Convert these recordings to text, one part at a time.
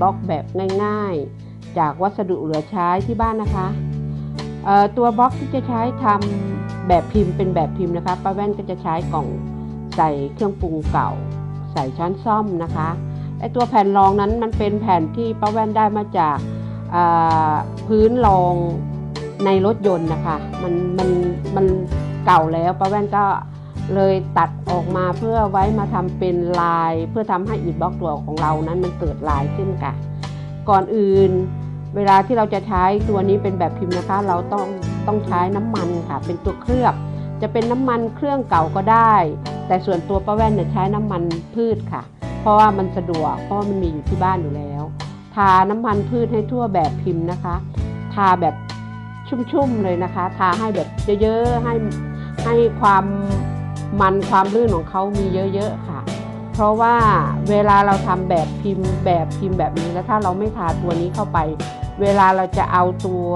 บล็อกแบบง่ายๆ จากวัสดุเหลือใช้ที่บ้านนะคะ ตัวบล็อกที่จะใช้ทำแบบพิมพ์เป็นแบบพิมพ์นะคะป้าแว่นก็จะใช้กล่องใส่เครื่องปรุงเก่า ใส่ช้อนซ่อมนะคะไอตัวแผ่นรองนั้นมันเป็นแผ่นที่ป้าแว่นได้มาจากพื้นรองในรถยนต์นะคะ มันมันมันเก่าแล้วป้าแว่นก็ เลยตัดออกมาเพื่อไว้มาทำเป็นลาย เพื่อทำให้อิฐบล็อกตัวของเรานั้นมันเกิดลายขึ้นค่ะ ก่อนอื่น เวลาที่เราจะใช้ตัวนี้เป็นแบบพิมพ์นะคะ เราต้องต้องใช้น้ำมันค่ะ เป็นตัวเคลือบ จะเป็นน้ำมันเครื่องเก่าก็ได้ แต่ส่วนตัวป้าแว่นเนี่ยใช้น้ำมันพืชค่ะ เพราะว่ามันสะดวกเพราะว่ามันมีอยู่ที่บ้านอยู่แล้ว ทาน้ำมันพืชให้ทั่วแบบพิมพ์นะคะ ทาแบบชุ่มๆเลยนะคะ ทาให้แบบเยอะๆให้ให้ความ มันความลื่นของเขามีเยอะๆค่ะ เพราะว่าเวลาเราทำแบบพิมพ์แบบพิมพ์แบบนี้แล้วถ้าเราไม่ทาตัวนี้เข้าไป เวลาเราจะเอาตัว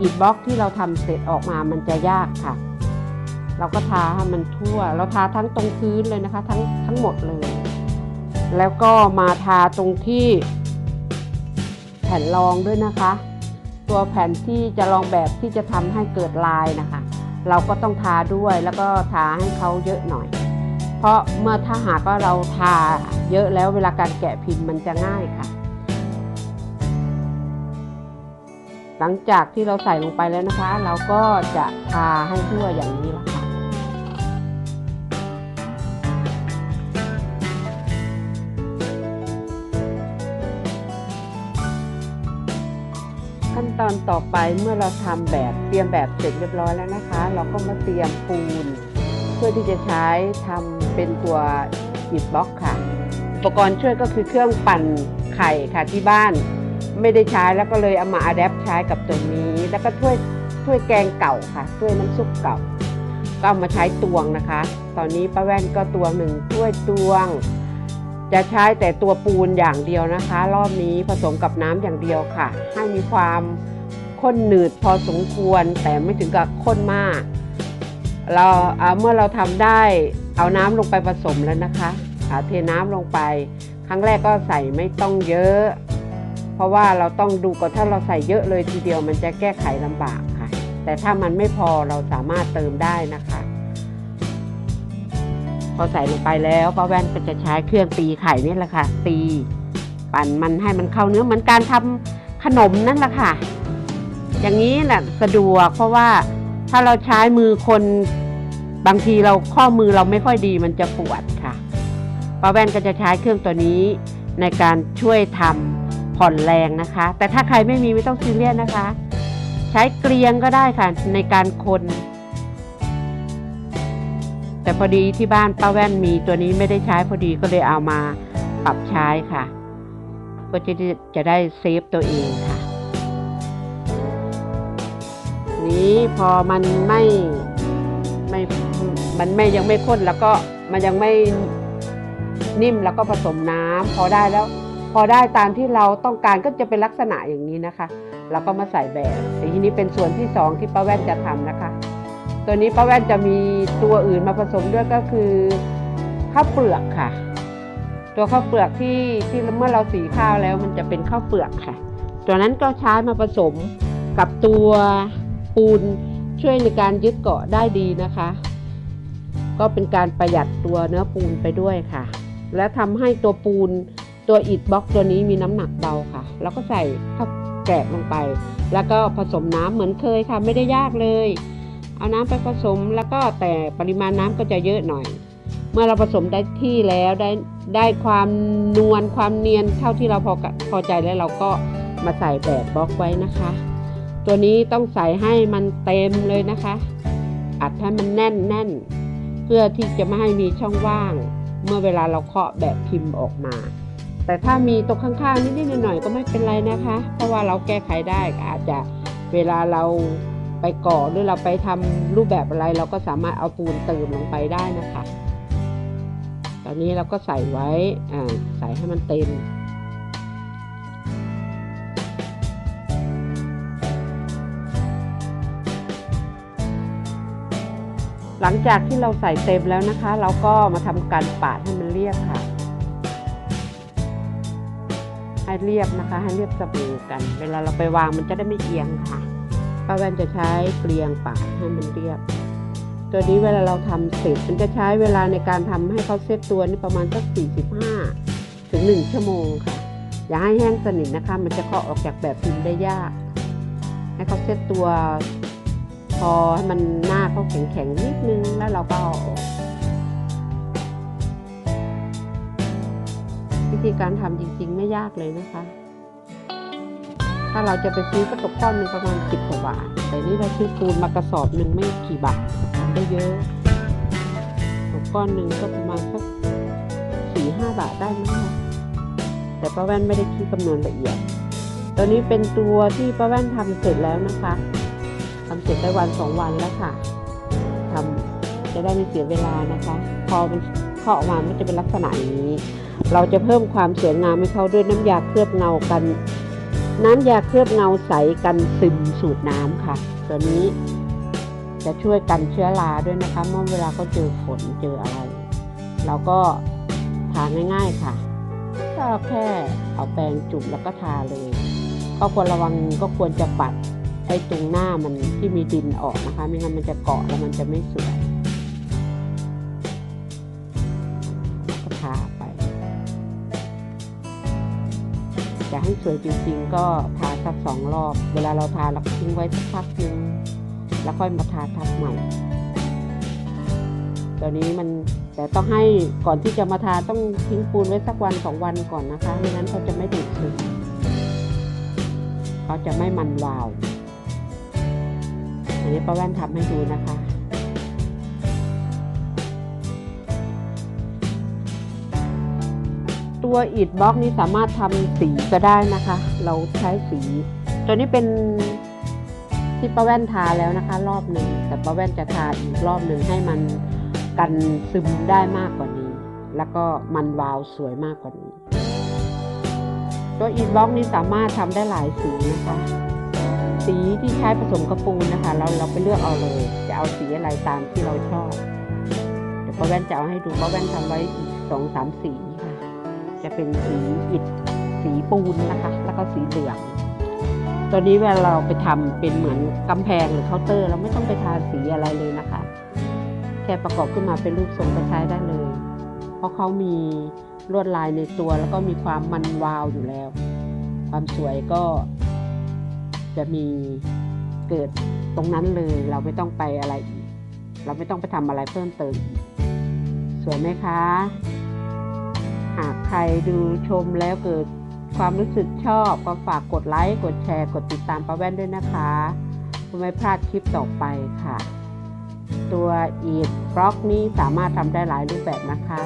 อิฐบล็อกที่เราทำเสร็จออกมามันจะยากค่ะ เราก็ทาให้มันทั่ว เราทาทั้งตรงพื้นเลยนะคะ ทั้งทั้งหมดเลย แล้วก็มาทาตรงที่แผ่นรองด้วยนะคะ ตัวแผ่นที่จะรองแบบที่จะทำให้เกิดลายนะคะ เราก็ต้องทาด้วยแล้วก็ทาให้เขาเยอะหน่อย เพราะเมื่อถ้าหากว่าเราทาเยอะแล้วเวลาการแกะพิมพ์มันจะง่ายค่ะ หลังจากที่เราใส่ลงไปแล้วนะคะ เราก็จะทาให้ทั่วอย่างนี้ละ ตอนต่อไปเมื่อเราทำแบบเตรียมแบบเสร็จเรียบร้อยแล้วนะคะ เราก็มาเตรียมปูน เพื่อที่จะใช้ทำเป็นตัวอิฐบล็อกค่ะ อุปกรณ์ช่วยก็คือเครื่องปั่นไข่ค่ะที่บ้าน ไม่ได้ใช้แล้วก็เลยเอามาอัดแอปใช้กับตัวนี้ แล้วก็ถ้วยถ้วยแกงเก่าค่ะถ้วยน้ำซุปเก่า ก็เอามาใช้ตวงนะคะ ตอนนี้ป้าแว่นก็ตวงหนึ่งถ้วยตวงจะใช้แต่ตัวปูนอย่างเดียวนะคะ รอบนี้ผสมกับน้ำอย่างเดียวค่ะ ให้มีความ ข้นหนืดพอสมควร แต่ไม่ถึงกับข้นมาก เราเาเมื่อเราทำได้เอาน้ำลงไปผสมแล้วนะคะอ่าเทน้ำลงไป ครั้งแรกก็ใส่ไม่ต้องเยอะ เพราะว่าเราต้องดูก่อนถ้าเราใส่เยอะเลยทีเดียวมันจะแก้ไขลำบากค่ะ แต่ถ้ามันไม่พอเราสามารถเติมได้นะคะพอใส่ลงไปแล้วป้าแว่นก็จะใช้เครื่องตีไข่นี่แหละค่ะ ตี ปั่นมันให้มันเข้าเนื้อเหมือนการทำขนมนั่นแหละค่ะ อย่างนี้แหละสะดวกเพราะว่าถ้าเราใช้มือคนบางทีเราข้อมือเราไม่ค่อยดีมันจะปวดค่ะป้าแว่นก็จะใช้เครื่องตัวนี้ในการช่วยทำผ่อนแรงนะคะ แต่ถ้าใครไม่มีไม่ต้องซีเรียสนะคะ ใช้เกลียงก็ได้ค่ะในการคน แต่พอดีที่บ้านป้าแว่นมีตัวนี้ไม่ได้ใช้พอดีก็เลยเอามาปรับใช้ค่ะเพื่อที่จะได้เซฟตัวเองค่ะ นี้พอมันไม่ไม่มันไม่ยังไม่ข้นแล้วก็มันยังไม่นิ่มแล้วก็ผสมน้ำพอได้แล้ว พอได้ตามที่เราต้องการก็จะเป็นลักษณะอย่างนี้นะคะ แล้วก็มาใส่แบบแต่ทีนี้เป็นส่วนที่สองที่ป้าแว่นจะทำนะคะ ตัวนี้ป้าแว่นจะมีตัวอื่นมาผสมด้วยก็คือข้าวเปลือกค่ะ ตัวข้าวเปลือกที่ที่เมื่อเราสีข้าวแล้วมันจะเป็นข้าวเปลือกค่ะ ตัวนั้นก็ใช้มาผสมกับตัว ปูนช่วยในการยึดเกาะได้ดีนะคะ ก็เป็นการประหยัดตัวเนื้อปูนไปด้วยค่ะ และทำให้ตัวปูนตัวอิฐบล็อกตัวนี้มีน้ำหนักเบาค่ะ แล้วก็ใส่ข้าวแกรบลงไป แล้วก็ผสมน้ำเหมือนเคยค่ะ ไม่ได้ยากเลย เอาน้ำไปผสมแล้วก็แต่ปริมาณน้ำก็จะเยอะหน่อย เมื่อเราผสมได้ที่แล้วได้ได้ความนวลความเนียนเท่าที่เราพอพอใจแล้วเราก็มาใส่แบบบล็อกไว้นะคะ ตัวนี้ต้องใส่ให้มันเต็มเลยนะคะ อัดให้มันแน่นแน่น เพื่อที่จะไม่ให้มีช่องว่าง เมื่อเวลาเราเคาะแบบพิมพ์ออกมา แต่ถ้ามีตรงข้างๆนิดๆหน่อยๆก็ไม่เป็นไรนะคะ เพราะว่าเราแก้ไขได้อาจจะเวลาเราไปก่อหรือเราไปทำรูปแบบอะไร เราก็สามารถเอาปูนเติมลงไปได้นะคะ ตอนนี้เราก็ใส่ไว้ใส่ให้มันเต็ม หลังจากที่เราใส่เต็มแล้วนะคะ เราก็มาทำการปาดให้มันเรียบค่ะ ให้เรียบนะคะ ให้เรียบเสมอกัน เวลาเราไปวางมันจะได้ไม่เอียงค่ะป้าแวนจะใช้เกลียงปาดให้มันเรียบ ตัวนี้เวลาเราทำเสร็จมันจะใช้เวลาในการทำให้เขาเซตตัวนี่ประมาณสัก 45 ถึง 1 ชั่วโมงค่ะ อย่าให้แห้งสนิทนะคะ มันจะเคาะออกจากแบบพิมพ์ได้ยาก ให้เขาเซตตัว อให้มันหน้าเขาแข็งๆนิดนึงแล้วเราก็เอาวิธีการทำจริงๆไม่ยากเลยนะคะ ถ้าเราจะไปซื้อก็ตกก้อนหนึ่งประมาณสิบกว่าบาท แต่นี่เราซื้อปูนมากระสอบหนึ่งไม่กี่บาททำได้เยอะตกก้อนหนึ่งก็ประมาณสักสี่ห้าบาทได้มั้งคะแต่ป้าแว่นไม่ได้คิดคำนวณละเอียด ตัวนี้เป็นตัวที่ป้าแว่นทำเสร็จแล้วนะคะ ทำเสร็จได้วันสองวันแล้วค่ะทำจะได้ไม่เสียเวลานะคะ พอมันเคาะออกมามันจะเป็นลักษณะอย่างนี้ เราจะเพิ่มความสวยงามให้เขาด้วยน้ำยาเคลือบเงากัน น้ำยาเคลือบเงาใสกันซึมสูตรน้ำค่ะ ตัวนี้จะช่วยกันเชื้อราด้วยนะคะเมื่อเวลาเขาเจอฝนเจออะไร เราก็ทาง่ายๆค่ะก็แค่เอาแปรงจุ่มแล้วก็ทาเลย ก็ควรระวังก็ควรจะปัด อ้ตรงหน้ามันที่มีดินออกนะคะ ไม่งั้นมันจะเกาะแล้วมันจะไม่สวยก็ทาไปจะให้สวยจริงๆ ก็ทาสักสองรอบ เวลาเราทาเราทิ้งไว้สักพักนึงแล้วค่อยมาทาทับใหม่ตัวนี้มันแต่ต้องให้ก่อนที่จะมาทาต้องทิ้งปูนไว้สักวันสองวันก่อนนะคะไม่งั้นเขาจะไม่ดูดซึมเขาจะไม่มันวาว นี้ป้าแว่นทำให้ดูนะคะตัวอิฐบล็อกนี้สามารถทำสีก็ได้นะคะ เราใช้สี ตัวนี้เป็นที่ป้าแว่นทาแล้วนะคะ รอบหนึ่งแต่ป้าแว่นจะทาอีกรอบหนึ่งให้มันกันซึมได้มากกว่านี้ แล้วก็มันวาวสวยมากกว่านี้ ตัวอิฐบล็อกนี้สามารถทำได้หลายสีนะคะ สีที่ใช้ผสมกระปูนนะคะ เราเราไปเลือกเอาเลย จะเอาสีอะไรตามที่เราชอบ เดี๋ยวป้าแว่นจะเอาให้ดูป้าแว่นทำไว้อีกสองสามสีค่ะจะเป็นสีอิฐสีปูนนะคะ แล้วก็สีเหลืองตัวนี้เวลาเราไปทำเป็นเหมือนกำแพงหรือเคาน์เตอร์ เราไม่ต้องไปทาสีอะไรเลยนะคะ แค่ประกอบขึ้นมาเป็นรูปทรงก็ใช้ได้เลย เพราะเขามีลวดลายในตัวแล้วก็มีความมันวาวอยู่แล้ว ความสวยก็ จะมีเกิดตรงนั้นเลยเราไม่ต้องไปอะไรอีก เราไม่ต้องไปทำอะไรเพิ่มเติมอีกสวยไหมคะ หากใครดูชมแล้วเกิดความรู้สึกชอบก็ฝากกดไลค์ กดแชร์ กดติดตามป้าแว่นด้วยนะคะเพื่อไม่พลาดคลิปต่อไปค่ะ ตัวอีดบล็อกนี้สามารถทำได้หลายรูปแบบนะคะ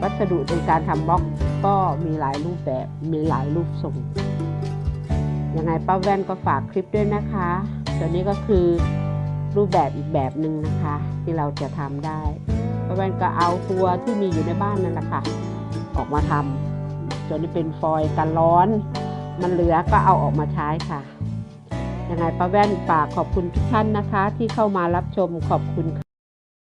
วัสดุในการทำบล็อกก็มีหลายรูปแบบ มีหลายรูปทรง ยังไงป้าแว่นก็ฝากคลิปด้วยนะคะตัวนี้ก็คือรูปแบบอีกแบบหนึ่งนะคะ ที่เราจะทำได้ป้าแว่นก็เอาตัวที่มีอยู่ในบ้านนั่นแหละค่ะ ออกมาทำตัวนี้เป็นฟอยล์กันร้อน มันเหลือก็เอาออกมาใช้ค่ะยังไงป้าแว่นฝากขอบคุณทุกท่านนะคะ ที่เข้ามารับชมขอบคุณค่ะ